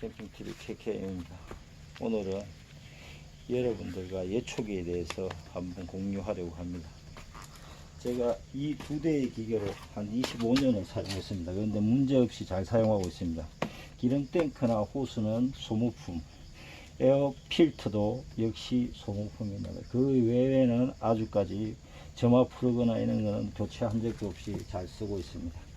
캠핑TV KK입니다. 오늘은 여러분들과 예초기에 대해서 한번 공유하려고 합니다. 제가 이 두 대의 기계로 한 25년을 사용했습니다. 그런데 문제없이 잘 사용하고 있습니다. 기름 탱크나 호스는 소모품, 에어 필터도 역시 소모품입니다. 그 외에는 아주까지 점화 풀거나 이런 거는 교체한 적도 없이 잘 쓰고 있습니다.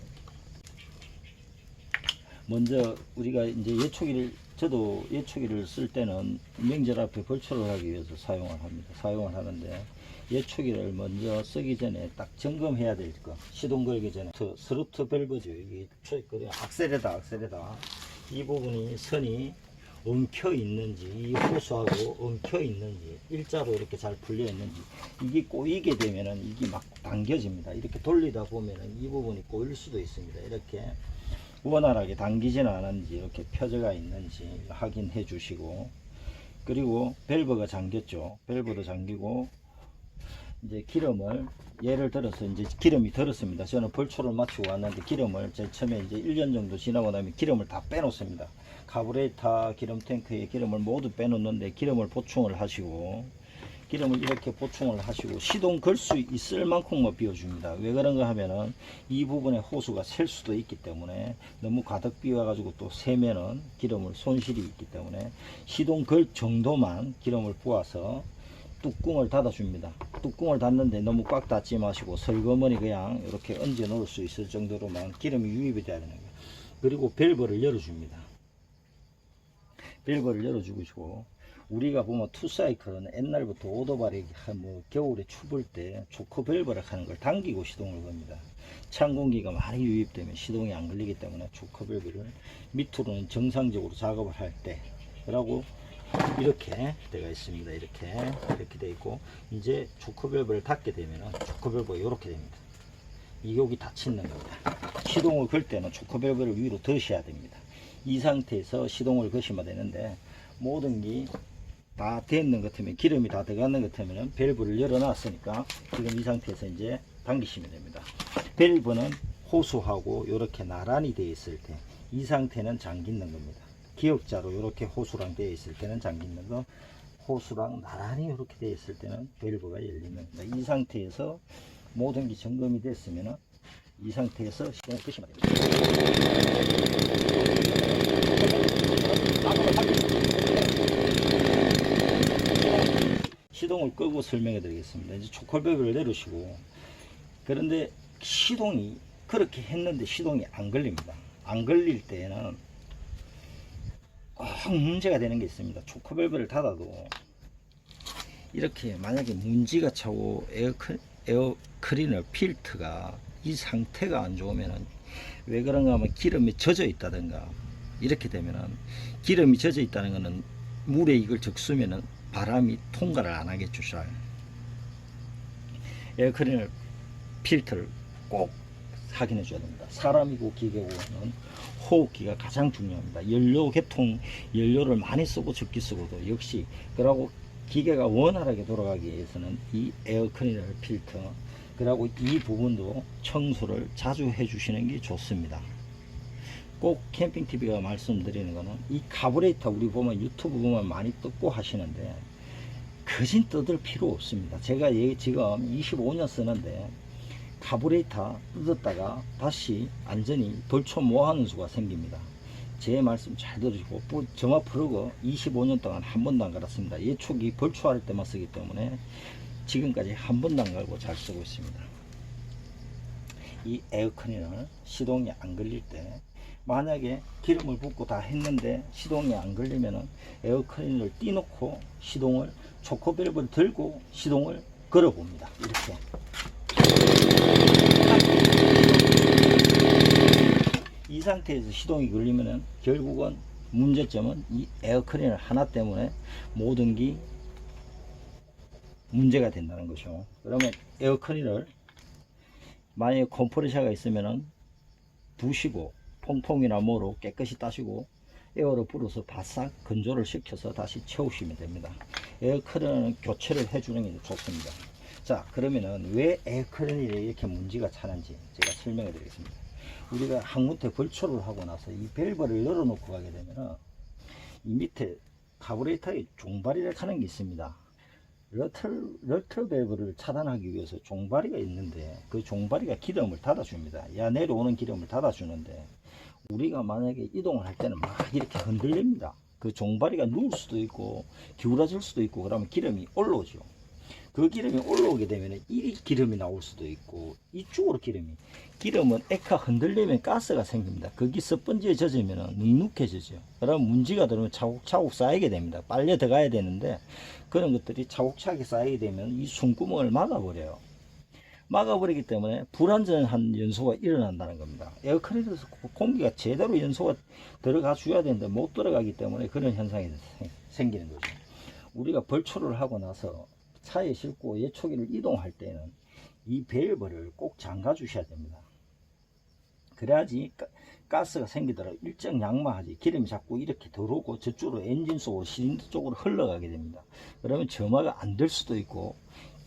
먼저 우리가 이제 예초기를 저도 예초기를 쓸 때는 명절 앞에 벌초를 하기 위해서 사용을 합니다. 사용을 하는데 예초기를 먼저 쓰기 전에 딱 점검해야 될 거. 시동 걸기 전에 트- 스루트 밸브죠. 이게 쳐 있거든요. 악셀에다 악셀에다 이 부분이 선이 엉켜 있는지 이 호수하고 엉켜 있는지 일자로 이렇게 잘 풀려 있는지 이게 꼬이게 되면은 이게 막 당겨집니다. 이렇게 돌리다 보면은 이 부분이 꼬일 수도 있습니다. 이렇게 원활하게 당기지는 않았는지 이렇게 펴져가 있는지 확인해 주시고 그리고 밸브가 잠겼죠. 밸브도 잠기고 이제 기름을 예를 들어서 이제 기름이 들었습니다. 저는 벌초를 마치고 왔는데 기름을 제일 처음에 이제 1년 정도 지나고 나면 기름을 다 빼놓습니다. 카브레이터 기름 탱크에 기름을 모두 빼놓는데 기름을 보충을 하시고 기름을 이렇게 보충을 하시고 시동 걸 수 있을 만큼만 비워줍니다. 왜 그런가 하면은 이 부분에 호수가 셀 수도 있기 때문에 너무 가득 비워가지고 또 세면은 기름을 손실이 있기 때문에 시동 걸 정도만 기름을 부어서 뚜껑을 닫아줍니다. 뚜껑을 닫는데 너무 꽉 닫지 마시고 설거머니 그냥 이렇게 얹어 놓을 수 있을 정도로만 기름이 유입이 돼야 되는 거예요. 그리고 밸브를 열어줍니다. 밸브를 열어주시고 우리가 보면 투사이클은 옛날부터 오토바리 한뭐 겨울에 추울 때 초크 밸브를 하는 걸 당기고 시동을 겁니다. 찬 공기가 많이 유입되면 시동이 안 걸리기 때문에 밸브를 밑으로는 정상적으로 작업을 할때 그러고 이렇게 되어 있습니다. 이렇게 이렇게 되어 있고 이제 밸브를 닫게 되면은 초크 밸브가 이렇게 됩니다. 이 여기 닫히는 겁니다. 시동을 걸 때는 밸브를 위로 드셔야 됩니다. 이 상태에서 시동을 거시면 되는데 모든 게 다 됐는 것 같으면 기름이 다 들어가는 것 같으면 밸브를 열어놨으니까 지금 이 상태에서 이제 당기시면 됩니다. 밸브는 호수하고 이렇게 나란히 되어 있을 때 이 상태는 잠기는 겁니다. 기역자로 이렇게 호수랑 되어 있을 때는 잠기는 거 호수랑 나란히 이렇게 되어 있을 때는 밸브가 열리는 겁니다. 이 상태에서 모든 게 점검이 됐으면 이 상태에서 시동을 끄시면 됩니다. 시동을 끄고 설명해 드리겠습니다. 이제 초콜백을 내리시고 그런데 시동이 그렇게 했는데 시동이 안 걸립니다. 안 걸릴 때에는 꼭 문제가 되는 게 있습니다. 초코밸브를 닫아도 이렇게 만약에 문지가 차고 에어클리너 필터가 이 상태가 안 좋으면은 왜 그런가 하면 기름이 젖어 있다든가 이렇게 되면은 기름이 젖어 있다는 거는 물에 이걸 적수면은 바람이 통과를 안 하겠죠 잘 에어클리너 필터를 꼭 확인해 줘야 됩니다. 사람이고 기계고는 호흡기가 가장 중요합니다. 연료 개통 연료를 많이 쓰고 적게 쓰고도 역시 그러고 기계가 원활하게 돌아가기 위해서는 이 에어클리너 필터 그리고 이 부분도 청소를 자주 해주시는 게 좋습니다. 꼭 캠핑 TV가 말씀드리는 거는 이 카브레이터 우리 보면 유튜브 보면 많이 뜯고 하시는데 거진 뜯을 필요 없습니다. 제가 얘 지금 25년 쓰는데 카브레이터 뜯었다가 다시 안전히 돌초 모하는 수가 생깁니다. 제 말씀 잘 들으시고 또 점화 프로그 25년 동안 한 번도 안 갈았습니다. 예초기 벌초할 때만 쓰기 때문에 지금까지 한 번도 안 갈고 잘 쓰고 있습니다. 이 에어컨이는 시동이 안 걸릴 때 만약에 기름을 붓고 다 했는데 시동이 안 걸리면은 에어컨을 띄놓고 시동을 초코밸브를 들고 시동을 걸어 봅니다. 이렇게 이 상태에서 시동이 걸리면은 결국은 문제점은 이 에어컨 하나 때문에 모든 게 문제가 된다는 거죠. 그러면 에어컨을 만약에 컴프레셔가 있으면은 부시고 퐁퐁이나 뭐로 깨끗이 따시고 에어를 불어서 바싹 건조를 시켜서 다시 채우시면 됩니다. 에어컨은 교체를 해주는 게 좋습니다. 자 그러면은 왜 에어컨이 이렇게 문제가 차는지 제가 설명해 드리겠습니다. 우리가 항문태 벌초를 하고 나서 이 밸브를 열어놓고 가게 되면은 이 밑에 카브레이터에 종발이라 하는 게 있습니다. 러틀, 러틀 밸브를 차단하기 위해서 종발이가 있는데 그 종발이가 기름을 닫아줍니다. 야 내려오는 기름을 닫아주는데 우리가 만약에 이동을 할 때는 막 이렇게 흔들립니다. 그 종발이가 누울 수도 있고 기울어질 수도 있고 그러면 기름이 올라오죠. 그 기름이 올라오게 되면 이 기름이 나올 수도 있고 이쪽으로 기름이 기름은 액화 흔들리면 가스가 생깁니다. 거기 스펀지에 젖으면 눅눅해지죠. 그러면 문지가 들어오면 차곡차곡 쌓이게 됩니다. 빨려 들어가야 되는데 그런 것들이 차곡차곡 쌓이게 되면 이 숨구멍을 막아버려요. 막아버리기 때문에 불안전한 연소가 일어난다는 겁니다. 에어컨에서 공기가 제대로 연소가 들어가 줘야 되는데 못 들어가기 때문에 그런 현상이 생- 생기는 거죠. 우리가 벌초를 하고 나서 차에 싣고 예초기를 이동할 때는 이 밸브를 꼭 잠가 주셔야 됩니다. 그래야지 가- 가스가 생기더라도 일정 양마하지 기름이 자꾸 이렇게 들어오고 저쪽으로 엔진 속으로 실린더 쪽으로 흘러가게 됩니다. 그러면 점화가 안 될 수도 있고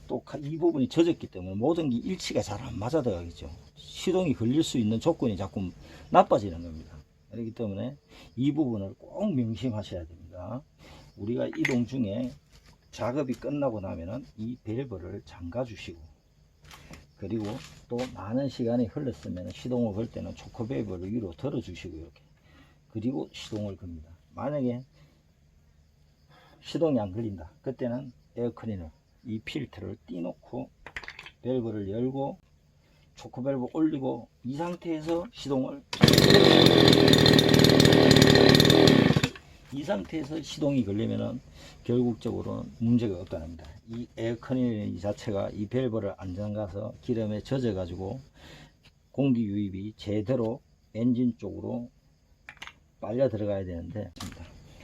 또 이 부분이 젖었기 때문에 모든 게 일치가 잘 안 맞아 들어가겠죠. 시동이 걸릴 수 있는 조건이 자꾸 나빠지는 겁니다. 그렇기 때문에 이 부분을 꼭 명심하셔야 됩니다. 우리가 이동 중에 작업이 끝나고 나면은 이 밸브를 잠가 주시고 그리고 또 많은 시간이 흘렀으면 시동을 걸 때는 초코 밸브를 위로 들어 주시고 이렇게 그리고 시동을 겁니다. 만약에 시동이 안 걸린다. 그때는 에어컨이나 이 필터를 띄놓고 밸브를 열고 초코 밸브 올리고 이 상태에서 시동을 이 상태에서 시동이 걸리면은 결국적으로는 문제가 없다는 겁니다. 이 에어컨이 자체가 이 밸브를 안 잠가서 기름에 젖어 가지고 공기 유입이 제대로 엔진 쪽으로 빨려 들어가야 되는데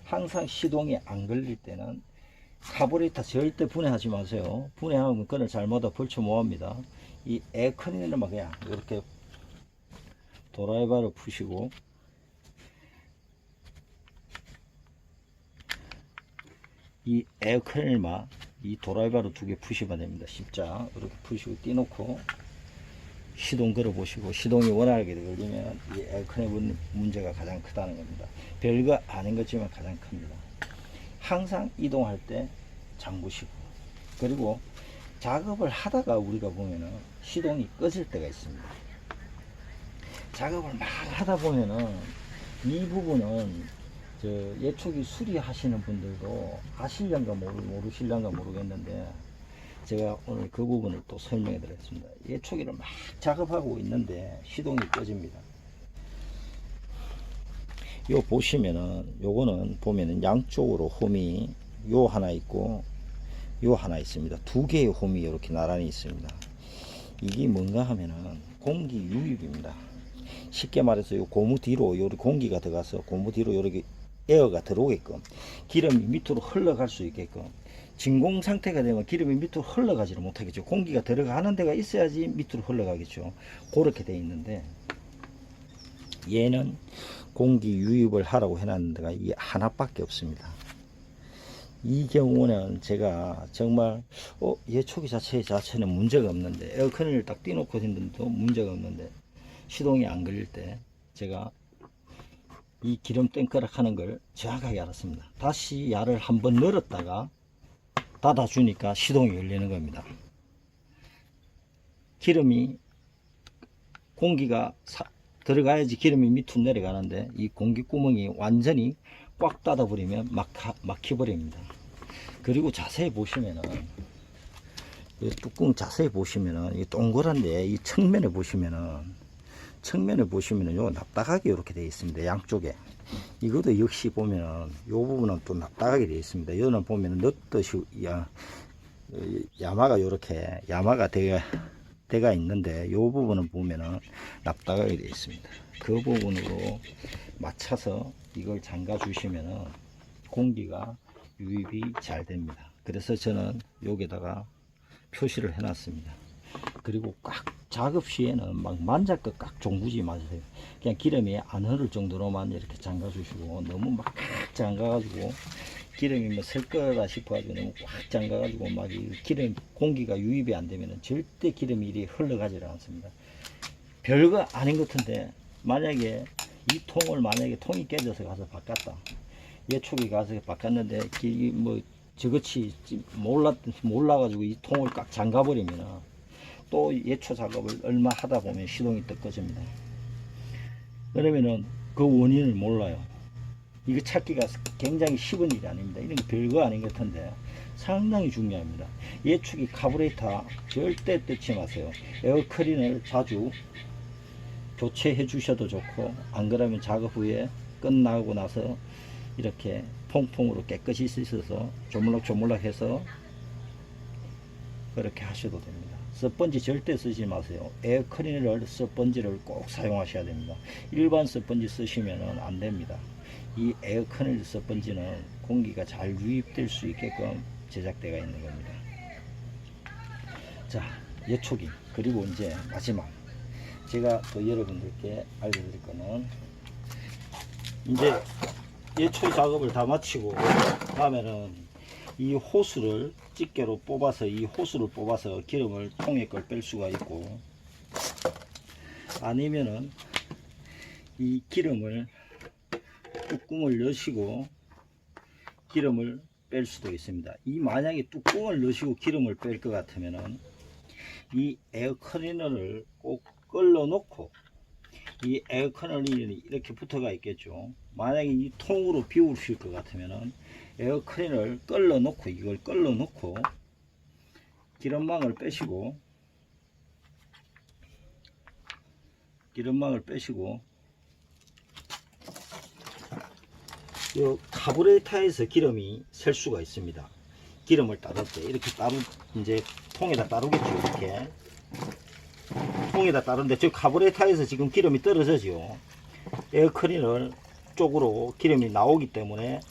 항상 시동이 안 걸릴 때는 카브레이터 절대 분해하지 마세요. 분해하면 끈을 잘못하 벌쳐 모합니다. 이 에어컨이는 막 그냥 이렇게 도라이바를 푸시고 이 에어컨을만 이 도라이바로 두 개 푸시면 됩니다. 십자 이렇게 푸시고 띄놓고 시동 걸어 보시고 시동이 원활하게 걸리면 이 에어컨의 문- 문제가 가장 크다는 겁니다. 별거 아닌 것지만 가장 큽니다. 항상 이동할 때 잠그시고 그리고 작업을 하다가 우리가 보면은 시동이 꺼질 때가 있습니다. 작업을 막 하다 보면은 이 부분은 저 예초기 수리하시는 분들도 아실련가 모르, 모르실련가 모르겠는데 제가 오늘 그 부분을 또 설명해 드렸습니다. 예초기를 막 작업하고 있는데 시동이 꺼집니다. 요 보시면은 요거는 보면은 양쪽으로 홈이 요 하나 있고 요 하나 있습니다. 두 개의 홈이 이렇게 나란히 있습니다. 이게 뭔가 하면은 공기 유입입니다. 쉽게 말해서 요 고무 뒤로 요리 공기가 들어가서 고무 뒤로 요렇게 에어가 들어오게끔 기름이 밑으로 흘러갈 수 있게끔 진공 상태가 되면 기름이 밑으로 흘러가지를 못하겠죠. 공기가 들어가는 데가 있어야지 밑으로 흘러가겠죠. 그렇게 돼 있는데 얘는 공기 유입을 하라고 해놨는 데가 이 하나밖에 없습니다. 이 경우는 제가 정말 어, 예초기 자체 자체는 문제가 없는데 에어컨을 딱 띄놓고 있는데도 문제가 없는데 시동이 안 걸릴 때 제가 이 기름 땡크락 하는 걸 정확하게 알았습니다. 다시 야를 한번 늘었다가 닫아주니까 시동이 열리는 겁니다. 기름이 공기가 사- 들어가야지 기름이 밑으로 내려가는데 이 공기 구멍이 완전히 꽉 닫아 버리면 막하, 막혀 버립니다. 그리고 자세히 보시면은 이 뚜껑 자세히 보시면은 이 동그란데 이 측면에 보시면은 측면에 보시면은 요 납작하게 이렇게 되어 있습니다. 양쪽에. 이것도 역시 보면은 요 부분은 또 납작하게 되어 있습니다. 여는 보면은 넣듯이 야, 어, 야마가 요렇게 야마가 되어 대가 있는데 요 부분은 보면은 납작하게 되어 있습니다. 그 부분으로 맞춰서 이걸 잠가 주시면은 공기가 유입이 잘 됩니다. 그래서 저는 여기다가 표시를 해 놨습니다. 그리고 꽉 작업 시에는 막 만작껏 꽉 종구지 마세요. 그냥 기름이 안 흐를 정도로만 이렇게 잠가 주시고 너무 막 꽉 잠가 가지고 기름이 뭐 셀 거다 싶어 가지고 너무 꽉 잠가 가지고 막 이 기름 공기가 유입이 안 되면은 절대 기름이 이리 흘러가지를 않습니다. 별거 아닌 것 같은데 만약에 이 통을 만약에 통이 깨져서 가서 바꿨다. 예초기 가서 바꿨는데 기, 뭐 저것이 몰라 몰라가지고 이 통을 꽉 잠가버리면 또 예초 작업을 얼마 하다 보면 시동이 떡 꺼집니다. 그러면은 그 원인을 몰라요. 이거 찾기가 굉장히 쉬운 일이 아닙니다. 이런 게 별거 아닌 것 같은데 상당히 중요합니다. 예축이 카브레이터 절대 뜯지 마세요. 에어클린을 자주 교체해 주셔도 좋고 안 그러면 작업 후에 끝나고 나서 이렇게 퐁퐁으로 깨끗이 씻어서 조물락조물락 해서 그렇게 하셔도 됩니다. 스펀지 절대 쓰지 마세요. 에어클리너를 스펀지를 꼭 사용하셔야 됩니다. 일반 스펀지 쓰시면 안 됩니다. 이 에어클리너 스펀지는 공기가 잘 유입될 수 있게끔 제작되어 있는 겁니다. 자, 예초기 그리고 이제 마지막 제가 또 여러분들께 알려드릴 거는 이제 예초기 작업을 다 마치고 다음에는 이 호수를 집게로 뽑아서 이 호수를 뽑아서 기름을 통에 걸 뺄 수가 있고 아니면은 이 기름을 뚜껑을 여시고 기름을 뺄 수도 있습니다. 이 만약에 뚜껑을 넣으시고 기름을 뺄 것 같으면은 이 에어컨리너를 꼭 끌어 놓고 이 에어컨리너이 이렇게 붙어가 있겠죠. 만약에 이 통으로 비우실 것 같으면은 에어컨을 끌어 놓고 이걸 끌어 놓고 기름망을 빼시고 기름망을 빼시고 요 카브레타에서 기름이 셀 수가 있습니다. 기름을 따를 때 이렇게 따르 이제 통에다 따르겠죠 이렇게 통에다 따르는데 저 카브레타에서 지금 기름이 떨어져죠. 에어클리너 쪽으로 기름이 나오기 때문에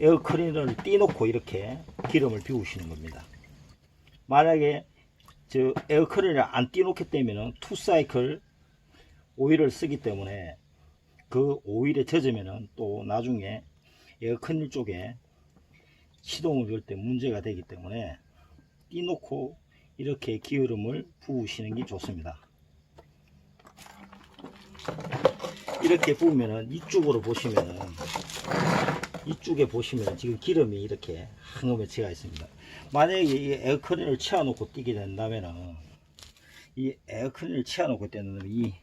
에어클리너를 띄놓고 이렇게 기름을 비우시는 겁니다. 만약에 저 에어클리너를 안 띄놓게 되면은 투 사이클 오일을 쓰기 때문에 그 오일에 젖으면은 또 나중에 에어컨 쪽에 시동을 걸 때 문제가 되기 때문에 띄놓고 이렇게 기름을 부으시는 게 좋습니다. 이렇게 부으면은 이쪽으로 보시면은 이쪽에 보시면 지금 기름이 이렇게 한음에 채가 있습니다. 만약에 이 에어컨을 채워놓고 뛰게 된다면은 이 에어컨을 채워놓고 뛰는 이,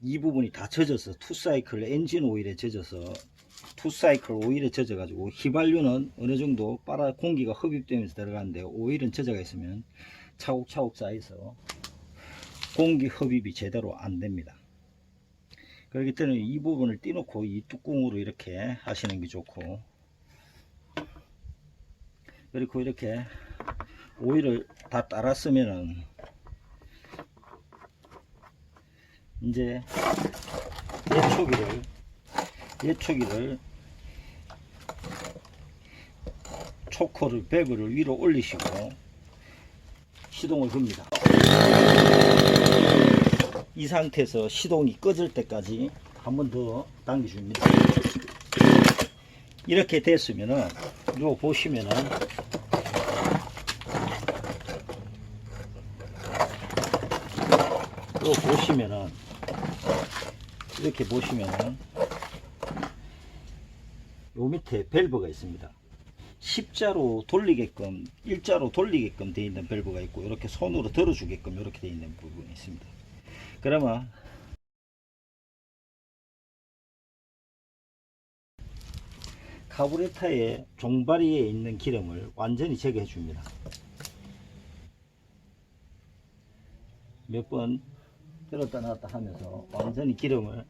이 부분이 다 젖어서 투사이클 엔진 오일에 젖어서 투사이클 오일에 젖어 가지고 휘발유는 어느 정도 빨아 공기가 흡입되면서 들어가는데 오일은 젖어가 있으면 차곡차곡 쌓여서 공기 흡입이 제대로 안 됩니다. 그렇기 때문에 이 부분을 띄놓고 이 뚜껑으로 이렇게 하시는 게 좋고 그리고 이렇게 오일을 다 따랐으면은 이제 예초기를 예초기를 초코를 배브를 위로 올리시고 시동을 겁니다. 이 상태에서 시동이 꺼질 때까지 한 번 더 당겨줍니다. 이렇게 됐으면은 요 보시면은 요 보시면은 이렇게 보시면은 요 밑에 밸브가 있습니다. 십자로 돌리게끔 일자로 돌리게끔 되어 있는 밸브가 있고 이렇게 손으로 들어주게끔 이렇게 되어 있는 부분이 있습니다. 그러면 카브레타의 종바리에 있는 기름을 완전히 제거해 줍니다. 몇 번 들었다 놨다 하면서 완전히 기름을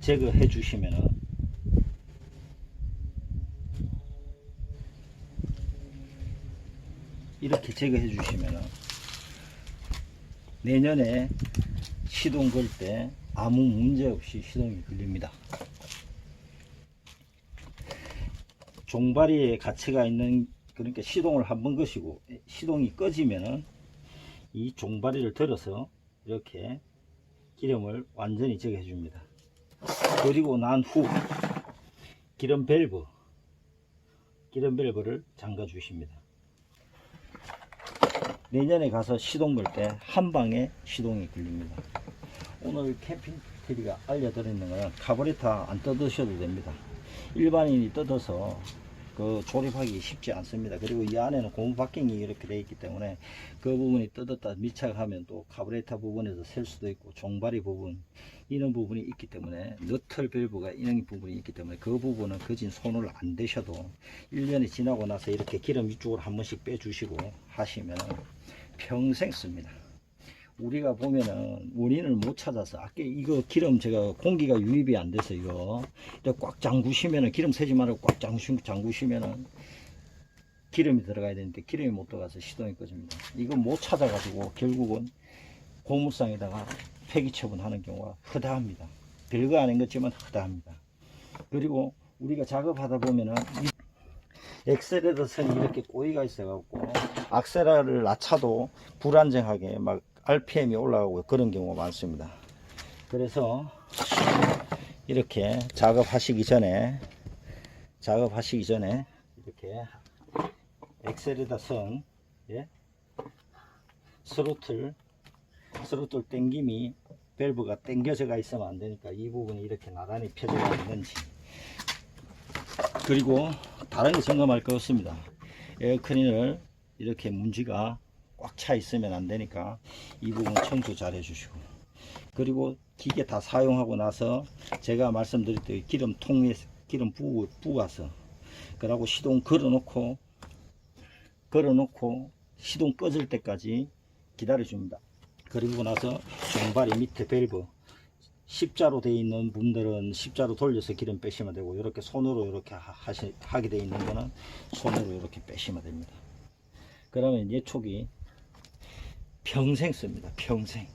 제거해 주시면은 이렇게 제거해 주시면은 내년에 시동 걸 때 아무 문제 없이 시동이 걸립니다. 종바리에 가치가 있는 그러니까 시동을 한 번 거시고 시동이 꺼지면은 이 종바리를 들어서 이렇게 기름을 완전히 제거해 줍니다. 그리고 난 후 기름 밸브 기름 밸브를 잠가 주십니다. 내년에 가서 시동 걸 때 한 방에 시동이 걸립니다. 오늘 캠핑 TV가 알려드리는 건 카브레타 안 뜯으셔도 됩니다. 일반인이 뜯어서 그 조립하기 쉽지 않습니다. 그리고 이 안에는 고무 바킹이 이렇게 되어 있기 때문에 그 부분이 뜯었다 밀착하면 또 카브레이터 부분에서 셀 수도 있고 종바리 부분 이런 부분이 있기 때문에 너틀 밸브가 이런 부분이 있기 때문에 그 부분은 그진 손을 안 대셔도 1년이 지나고 나서 이렇게 기름 위쪽으로 한 번씩 빼주시고 하시면 평생 씁니다. 우리가 보면은 원인을 못 찾아서 아까 이거 기름 제가 공기가 유입이 안 돼서 이거 꽉 잠그시면은 기름 새지 말고 꽉 잠그시, 잠그시면은 기름이 들어가야 되는데 기름이 못 들어가서 시동이 꺼집니다. 이거 못 찾아가지고 결국은 고무상에다가 폐기 처분하는 경우가 허다합니다. 별거 아닌 것지만 허다합니다. 그리고 우리가 작업하다 보면은 이 엑셀레터 선이 이렇게 꼬이가 있어갖고 악셀라를 낮춰도 불안정하게 막 RPM이 올라가고 그런 경우가 많습니다. 그래서 이렇게 작업하시기 전에 작업하시기 전에 이렇게 엑셀에다 선 예? 스로틀 스로틀 땡김이 밸브가 당겨져가 있으면 안 되니까 이 부분이 이렇게 나란히 펴져가 있는지 그리고 거 점검할 거 없습니다. 에어컨을 이렇게 문지가 꽉 차 있으면 안 되니까 이 부분 청소 잘 해주시고 그리고 기계 다 사용하고 나서 제가 말씀드렸듯이 기름 통에 기름 부, 부어서 그러고 시동 걸어 놓고 걸어 놓고 시동 꺼질 때까지 기다려 줍니다. 그리고 나서 종발이 밑에 밸브 십자로 되어 있는 분들은 십자로 돌려서 기름 빼시면 되고 이렇게 손으로 이렇게 하- 하시, 하게 되어 있는 거는 손으로 이렇게 빼시면 됩니다. 그러면 예촉이 평생 씁니다. 평생.